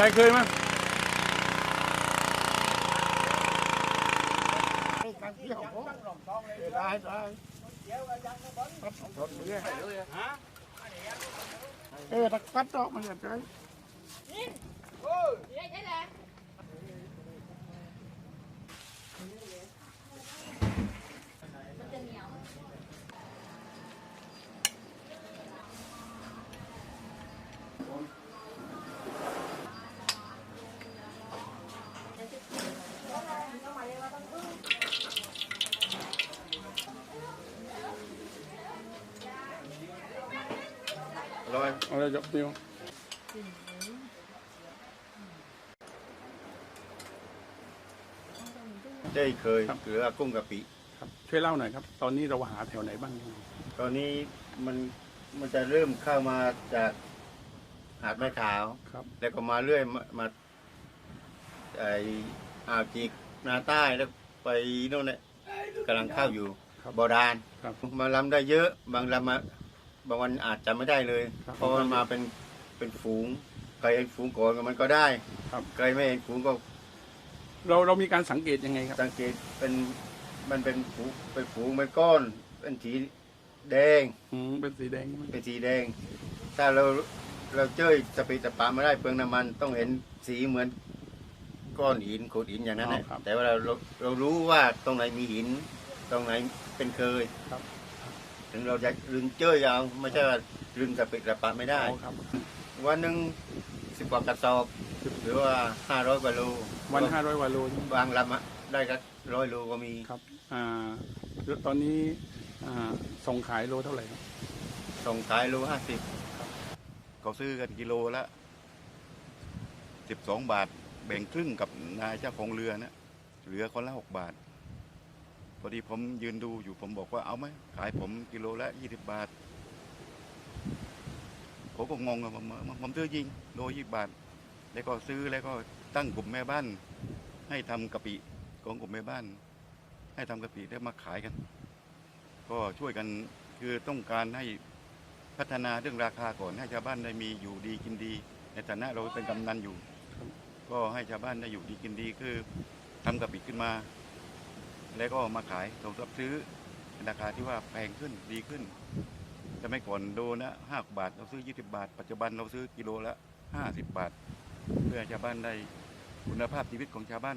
ได้เคยมั้ยได้ได้เออตักปัดออกมาเลยร้อยเอาเลย ยกนิ้วเจ้ยเคยหรือว่ากุ้งกะปิครับช่วยเล่าหน่อยครับ ตอนนี้เราหาแถวไหนบ้างตอนนี้มันมันจะเริ่มเข้ามาจากหาดแม่ขาวครับ แล้วก็มาเรื่อยมามาไออ่าวจีกนาใต้แล้วไปโน่นเนี่ยกำลังเข้าอยู่ครับบอดานครับมาลำได้เยอะ บางลำมา บางวันอาจจะไม่ได้เลย ครับเพราะมันมาเป็นเป็นฝูงใครเห็นฝูงก่อนก็มันก็ได้ครับใครไม่เห็นฝูงก็เราเรามีการสังเกตยังไงครับ สังเกตเป็นมันเป็นฝูงเป็นฝูงเป็นก้อน เป็นสีแดง อืมเป็นสีแดงใช่ไหมเป็นสีแดง ถ้าเราเราเจ้ยสเปรย์สปาไม่ได้เปลืองน้ำมันต้องเห็นสีเหมือนก้อนหินโขดหินอย่างนั้นแหละแต่ว่าเราเราเรารู้ว่าตรงไหนมีหิน ตรงไหนเป็นเคยครับ ถึงเราจะลึงเจ้ยเอาไม่ใช่ว่าลึงสเปรย์สปาไม่ได้ เอาครับ วันหนึ่งสิบกว่ากระสอบ หรือว่าห้าร้อยกว่าโลวันห้าร้อยวาโลใช่ไหมบางลำอะได้ก็ร้อยโลก็มีครับอ่าแล้วตอนนี้อ่าส่งขายโลเท่าไหร่ครับส่งขายโลห้าสิบเขาซื้อกันกิโลละสิบสองบาท แบ่งครึ่งกับนายเจ้าของเรือนะเหลือคนละหกบาท พอดีผมยืนดูอยู่ผมบอกว่าเอาไหมขายผมกิโลละยี่สิบบาทผมก็งงอะผมผมซื้อยิงโลยี่บาท แล้วก็ซื้อแล้วก็ตั้งกลุ่มแม่บ้าน ให้ทำกะปิของกลุ่มแม่บ้าน ให้ทำกะปิได้มาขายกัน ก็ช่วยกันคือต้องการให้พัฒนาเรื่องราคาก่อนให้ชาวบ้านได้มีอยู่ดีกินดี ในฐานะเราเป็นกำนันอยู่ ก็ให้ชาวบ้านได้อยู่ดีกินดีคือทำกะปิขึ้นมา แล้วก็มาขายเรารับซื้อในราคาที่ว่าแพงขึ้นดีขึ้นจะไม่ก่อนโดนะห้าบาทเราซื้อยี่สิบาท ปัจจุบันเราซื้อกิโลละห้าสิบบาท เพื่อชาวบ้านได้คุณภาพชีวิตของชาวบ้าน